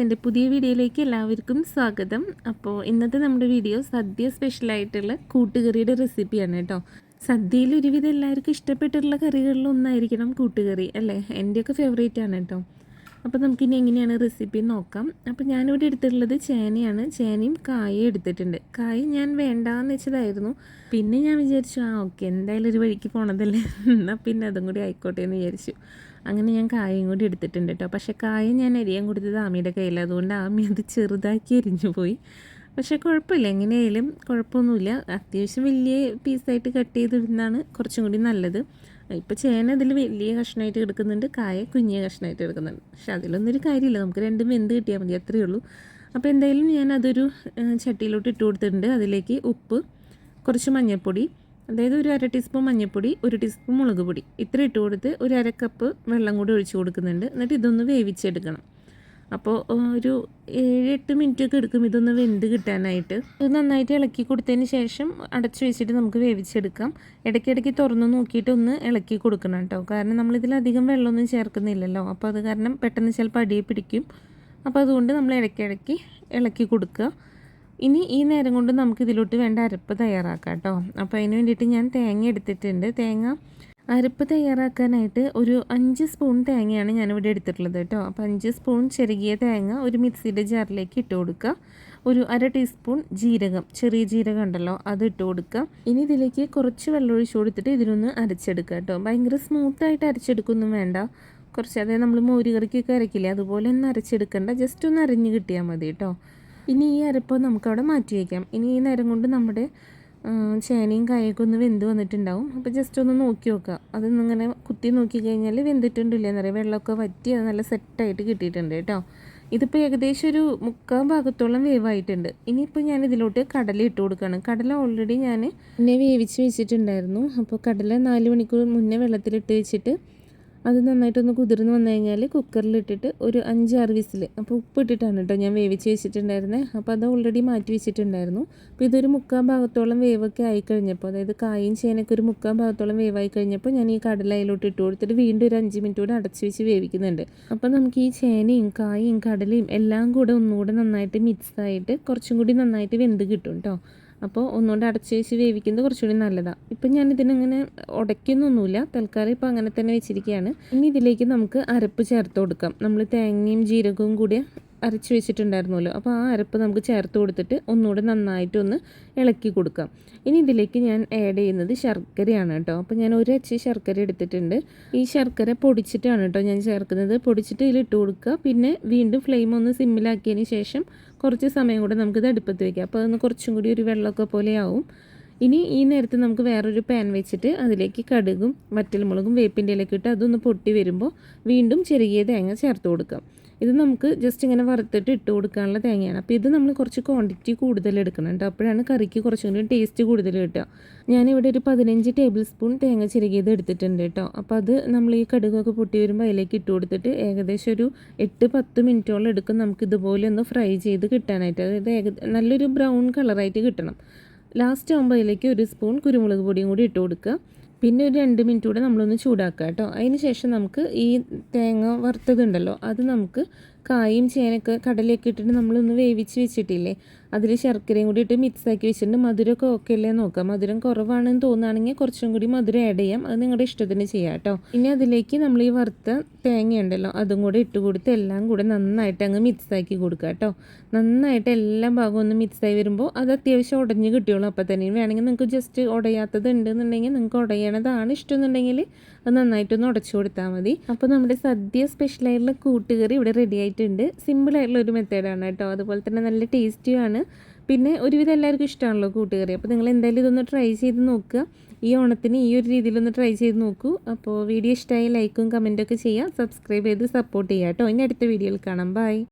എന്റെ പുതിയ വീഡിയോയിലേക്ക് എല്ലാവർക്കും സ്വാഗതം. അപ്പോൾ ഇന്നത്തെ നമ്മുടെ വീഡിയോ സദ്യ സ്പെഷ്യലായിട്ടുള്ള കൂട്ടുകറിയുടെ റെസിപ്പിയാണ് കേട്ടോ. സദ്യയിൽ ഒരുവിധം എല്ലാവർക്കും ഇഷ്ടപ്പെട്ടിട്ടുള്ള കറികളിൽ ഒന്നായിരിക്കണം കൂട്ടുകറി അല്ലേ? എന്റെയൊക്കെ ഫേവറേറ്റ് ആണ് കേട്ടോ. അപ്പോൾ നമുക്കിനി എങ്ങനെയാണ് റെസിപ്പി നോക്കാം. അപ്പോൾ ഞാനിവിടെ എടുത്തിട്ടുള്ളത് ചേനയാണ്. ചേനയും കായും എടുത്തിട്ടുണ്ട്. കായ ഞാൻ വേണ്ടാന്ന് വെച്ചതായിരുന്നു. പിന്നെ ഞാൻ വിചാരിച്ചു ആ ഓക്കെ എന്തായാലും ഒരു വഴിക്ക് പോണതല്ലേ. എന്നാൽ പിന്നെ അതും കൂടി ആയിക്കോട്ടെ എന്ന് വിചാരിച്ചു. അങ്ങനെ ഞാൻ കായും കൂടി എടുത്തിട്ടുണ്ട് കേട്ടോ. പക്ഷേ കായ ഞാൻ അരിയാൻ കൊടുത്തത് ആമിയുടെ കയ്യിൽ അതുകൊണ്ട് ആമി അത് ചെറുതാക്കി എരിഞ്ഞു പോയി. പക്ഷേ കുഴപ്പമില്ല. എങ്ങനെയായാലും കുഴപ്പമൊന്നുമില്ല. അത്യാവശ്യം വലിയ പീസായിട്ട് കട്ട് ചെയ്തിടുന്നതാണ് കുറച്ചും കൂടി നല്ലത്. ഇപ്പോൾ ചേന അതിൽ വലിയ കഷ്ണമായിട്ട് എടുക്കുന്നുണ്ട് കായ കുഞ്ഞിയ കഷ്ണമായിട്ട് എടുക്കുന്നുണ്ട് പക്ഷെ അതിലൊന്നും ഒരു കാര്യമില്ല. നമുക്ക് രണ്ടും വെന്ത് കിട്ടിയാൽ മതി. അത്രയേ ഉള്ളൂ. അപ്പോൾ എന്തായാലും ഞാൻ അതൊരു ചട്ടിയിലോട്ട് ഇട്ട് കൊടുത്തിട്ടുണ്ട്. അതിലേക്ക് ഉപ്പ് കുറച്ച് മഞ്ഞൾപ്പൊടി അതായത് ഒരു അര ടീസ്പൂൺ മഞ്ഞൾപ്പൊടി ഒരു ടീസ്പൂൺ മുളക് പൊടി. ഇത്ര ഇട്ട് കൊടുത്ത് ഒരു അര കപ്പ് വെള്ളം കൂടി ഒഴിച്ചു കൊടുക്കുന്നുണ്ട്. എന്നിട്ട് ഇതൊന്ന് വേവിച്ചെടുക്കണം. അപ്പോൾ ഒരു ഏഴ് എട്ട് മിനിറ്റ് ഒക്കെ എടുക്കും ഇതൊന്ന് വെന്ത് കിട്ടാനായിട്ട്. ഇത് നന്നായിട്ട് ഇളക്കി കൊടുത്തതിന് ശേഷം അടച്ചു വെച്ചിട്ട് നമുക്ക് വേവിച്ചെടുക്കാം. ഇടയ്ക്കിടയ്ക്ക് തുറന്ന് നോക്കിയിട്ട് ഒന്ന് ഇളക്കി കൊടുക്കണം കേട്ടോ. കാരണം നമ്മളിതിലധികം വെള്ളമൊന്നും ചേർക്കുന്നില്ലല്ലോ. അപ്പോൾ അത് കാരണം പെട്ടെന്ന് ചിലപ്പോൾ അടിയെ പിടിക്കും. അപ്പോൾ അതുകൊണ്ട് നമ്മൾ ഇടയ്ക്കിടയ്ക്ക് ഇളക്കി കൊടുക്കുക. ഇനി ഈ നേരം കൊണ്ട് നമുക്ക് ഇതിലോട്ട് വേണ്ട അരപ്പ് തയ്യാറാക്കാം കേട്ടോ അപ്പോൾ അതിന് വേണ്ടിയിട്ട് ഞാൻ തേങ്ങ എടുത്തിട്ടുണ്ട്. തേങ്ങ അരപ്പ് തയ്യാറാക്കാനായിട്ട് ഒരു അഞ്ച് സ്പൂൺ തേങ്ങയാണ് ഞാനിവിടെ എടുത്തിട്ടുള്ളത് കേട്ടോ. അപ്പോൾ അഞ്ച് സ്പൂൺ ചെറുകിയ തേങ്ങ ഒരു മിക്സിയുടെ ജാറിലേക്ക് ഇട്ട് കൊടുക്കുക. ഒരു അര ടീസ്പൂൺ ജീരകം ചെറിയ ജീരകം ഉണ്ടല്ലോ അത് ഇട്ട് കൊടുക്കുക. ഇനി ഇതിലേക്ക് കുറച്ച് വെള്ളം കൊടുത്തിട്ട് ഇതിനൊന്ന് അരച്ചെടുക്കുക കേട്ടോ. ഭയങ്കര സ്മൂത്തായിട്ട് അരച്ചെടുക്കൊന്നും വേണ്ട. കുറച്ച് അതായത് നമ്മൾ മോരുകറിക്കൊക്കെ അരക്കില്ലേ അതുപോലെ ഒന്ന് അരച്ചെടുക്കണ്ട. ജസ്റ്റ് ഒന്ന് അരിഞ്ഞ് കിട്ടിയാൽ മതി കേട്ടോ. ഇനി ഈ അരപ്പ് നമുക്കവിടെ മാറ്റി വയ്ക്കാം ഇനി ഈ നേരം കൊണ്ട് നമ്മുടെ ചേനയും കായൊക്കെ ഒന്ന് വെന്ത് വന്നിട്ടുണ്ടാവും. അപ്പോൾ ജസ്റ്റ് ഒന്ന് നോക്കി നോക്കുക അതൊന്നിങ്ങനെ കുത്തി നോക്കി കഴിഞ്ഞാൽ വെന്തിട്ടുണ്ടില്ല എന്നറിയാം വെള്ളമൊക്കെ വറ്റി അത് നല്ല സെറ്റായിട്ട് കിട്ടിയിട്ടുണ്ട് കേട്ടോ. ഇതിപ്പോൾ ഏകദേശം ഒരു മുക്കാൽ ഭാഗത്തോളം വേവായിട്ടുണ്ട് ഇനിയിപ്പോൾ ഞാൻ ഇതിലോട്ട് കടല ഇട്ട് കൊടുക്കുകയാണ് കടല ഓൾറെഡി ഞാൻ എന്നെ വേവിച്ച് വെച്ചിട്ടുണ്ടായിരുന്നു. അപ്പോൾ കടല നാല് മണിക്കൂർ മുന്നേ വെള്ളത്തിലിട്ട് വെച്ചിട്ട് അത് നന്നായിട്ടൊന്ന് കുതിർന്ന് വന്നു കഴിഞ്ഞാൽ കുക്കറിലിട്ടിട്ട് ഒരു അഞ്ചാറ് വിസിൽ അപ്പോൾ ഉപ്പ് ഇട്ടിട്ടാണ് കേട്ടോ ഞാൻ വേവിച്ച് വെച്ചിട്ടുണ്ടായിരുന്നത് അപ്പോൾ അത് ഓൾറെഡി മാറ്റി വെച്ചിട്ടുണ്ടായിരുന്നു. അപ്പോൾ ഇതൊരു മുക്കാൽ ഭാഗത്തോളം വേവൊക്കെ ആയി കഴിഞ്ഞപ്പോൾ അതായത് കായും ചേനയൊക്കെ ഒരു മുക്കാൽ ഭാഗത്തോളം വേവായി കഴിഞ്ഞപ്പോൾ ഞാൻ ഈ കടലയിലോട്ട് ഇട്ട് കൊടുത്തിട്ട് വീണ്ടും ഒരു അഞ്ച് മിനിറ്റ് കൂടെ അടച്ച് വെച്ച് വേവിക്കുന്നുണ്ട്. അപ്പോൾ നമുക്ക് ഈ ചേനയും കായയും കടലയും എല്ലാം കൂടെ ഒന്നുകൂടെ നന്നായിട്ട് മിക്സ് ആയിട്ട് കുറച്ചും കൂടി നന്നായിട്ട് വെന്ത് കിട്ടും കേട്ടോ അപ്പോൾ ഒന്നുകൊണ്ട് അടച്ച് വെച്ച് വേവിക്കുന്നത് കുറച്ചുകൂടി നല്ലതാണ് ഇപ്പം ഞാൻ ഇതിനങ്ങനെ ഉടയ്ക്കുന്നൊന്നുമില്ല. തൽക്കാലം ഇപ്പോൾ അങ്ങനെ തന്നെ വെച്ചിരിക്കുകയാണ്. ഇനി ഇതിലേക്ക് നമുക്ക് അരപ്പ് ചേർത്ത് കൊടുക്കാം. നമ്മൾ തേങ്ങയും ജീരകവും കൂടി അരച്ച് വെച്ചിട്ടുണ്ടായിരുന്നല്ലോ. അപ്പോൾ ആ അരപ്പ് നമുക്ക് ചേർത്ത് കൊടുത്തിട്ട് ഒന്നുകൂടെ നന്നായിട്ടൊന്ന് ഇളക്കി കൊടുക്കാം. ഇനി ഇതിലേക്ക് ഞാൻ ആഡ് ചെയ്യുന്നത് ശർക്കരയാണ് കേട്ടോ. അപ്പോൾ ഞാൻ ഒരു അച്ചി ശർക്കര എടുത്തിട്ടുണ്ട്. ഈ ശർക്കര പൊടിച്ചിട്ടാണ് കേട്ടോ ഞാൻ ചേർക്കുന്നത്. പൊടിച്ചിട്ട് ഇതിലിട്ട് കൊടുക്കുക. പിന്നെ വീണ്ടും ഫ്ലെയിം ഒന്ന് സിമ്മിലാക്കിയതിന് ശേഷം കുറച്ച് സമയം കൂടെ നമുക്കിത് അടുപ്പത്ത് വയ്ക്കാം അപ്പോൾ അതൊന്ന് കുറച്ചും കൂടി ഒരു വെള്ളമൊക്കെ പോലെയാവും ഇനി ഈ നേരത്ത് നമുക്ക് വേറൊരു പാൻ വെച്ചിട്ട് അതിലേക്ക് കടുകും വറ്റൽമുളകും വേപ്പിന്റെ ഇലയൊക്കെ ഇട്ട് അതൊന്ന് പൊട്ടി വരുമ്പോൾ വീണ്ടും ചെറിയ തേങ്ങ ചേർത്ത് കൊടുക്കാം. ഇത് നമുക്ക് ജസ്റ്റ് ഇങ്ങനെ വറുത്തിട്ട് ഇട്ട് കൊടുക്കാനുള്ള തേങ്ങയാണ്. അപ്പോൾ ഇത് നമ്മൾ കുറച്ച് ക്വാണ്ടിറ്റി കൂടുതൽ എടുക്കണം അപ്പോഴാണ് കറിക്ക് കുറച്ചും കൂടി ടേസ്റ്റ് കൂടുതൽ കിട്ടുക. ഞാനിവിടെ ഒരു പതിനഞ്ച് ടേബിൾ സ്പൂൺ തേങ്ങ ചിരകിയത് എടുത്തിട്ടുണ്ട് കേട്ടോ അപ്പോൾ അത് നമ്മൾ ഈ കടുകൊക്കെ പൊട്ടി വരുമ്പോൾ അതിലേക്ക് ഇട്ട് കൊടുത്തിട്ട് ഏകദേശം ഒരു എട്ട് പത്ത് മിനിറ്റോളം എടുക്കും നമുക്ക് ഇതുപോലെ ഒന്ന് ഫ്രൈ ചെയ്ത് കിട്ടാനായിട്ട്. അതായത് നല്ലൊരു ബ്രൗൺ കളറായിട്ട് കിട്ടണം. ലാസ്റ്റ് ആകുമ്പോൾ അതിലേക്ക് ഒരു സ്പൂൺ കുരുമുളക് പൊടിയും കൂടി ഇട്ട് കൊടുക്കുക. പിന്നെ ഒരു രണ്ട് മിനിറ്റ് കൂടെ നമ്മളൊന്ന് ചൂടാക്കുക കേട്ടോ. അതിന് ശേഷം നമുക്ക് ഈ തേങ്ങ വറുത്തതുണ്ടല്ലോ അത് നമുക്ക് കായും ചേനയൊക്കെ കടലയൊക്കെ ഇട്ടിട്ട് നമ്മളൊന്ന് വേവിച്ച് വെച്ചിട്ടില്ലേ? അതിൽ ശർക്കരയും കൂടി ഇട്ട് മിക്സ് ആക്കി വെച്ചിട്ടുണ്ട്. മധുരമൊക്കെ ഓക്കെ അല്ലേ നോക്കാം. മധുരം കുറവാണെന്ന് തോന്നുകയാണെങ്കിൽ കുറച്ചും കൂടി മധുരം ആഡ് ചെയ്യാം. അത് നിങ്ങളുടെ ഇഷ്ടത്തിന് ചെയ്യാം കേട്ടോ. ഇനി അതിലേക്ക് നമ്മൾ ഈ വറുത്ത തേങ്ങ ഉണ്ടല്ലോ അതും കൂടെ ഇട്ട് കൊടുത്ത് എല്ലാം കൂടെ നന്നായിട്ട് അങ്ങ് മിക്സ് ആക്കി കൊടുക്കുക കേട്ടോ. നന്നായിട്ട് എല്ലാ ഭാഗവും ഒന്ന് മിക്സ് ആയി വരുമ്പോൾ അത് അത്യാവശ്യം ഉടഞ്ഞ് കിട്ടിയോളൂ. അപ്പോൾ തന്നെ വേണമെങ്കിൽ നിങ്ങൾക്ക് ജസ്റ്റ് ഉടയാത്തത് ഉണ്ടെന്നുണ്ടെങ്കിൽ നിങ്ങൾക്ക് ഉടയണതാണ് ഇഷ്ടമെന്നുണ്ടെങ്കിൽ അത് നന്നായിട്ടൊന്ന് ഉടച്ചു കൊടുത്താൽ മതി. അപ്പോൾ നമ്മുടെ സദ്യ സ്പെഷ്യലായിട്ടുള്ള കൂട്ടുകറി ഇവിടെ റെഡി ആയിട്ടുണ്ട്. സിമ്പിളായിട്ടുള്ള ഒരു മെത്തേഡാണ് കേട്ടോ. അതുപോലെ തന്നെ നല്ല ടേസ്റ്റിയാണ് പിന്നെ ഒരുവിധം എല്ലാവർക്കും ഇഷ്ടമാണല്ലോ കൂട്ടുകറി. അപ്പോൾ നിങ്ങൾ എന്തായാലും ഇതൊന്ന് ട്രൈ ചെയ്ത് നോക്കുക. ഈ ഓണത്തിന് ഈ ഒരു രീതിയിലൊന്ന് ട്രൈ ചെയ്ത് നോക്കൂ. അപ്പോൾ വീഡിയോ ഇഷ്ടമായി ലൈക്കും കമന്റൊക്കെ ചെയ്യുക. സബ്സ്ക്രൈബ് ചെയ്ത് സപ്പോർട്ട് ചെയ്യുക കേട്ടോ. ഇനി അടുത്ത വീഡിയോയിൽ കാണാം. ബൈ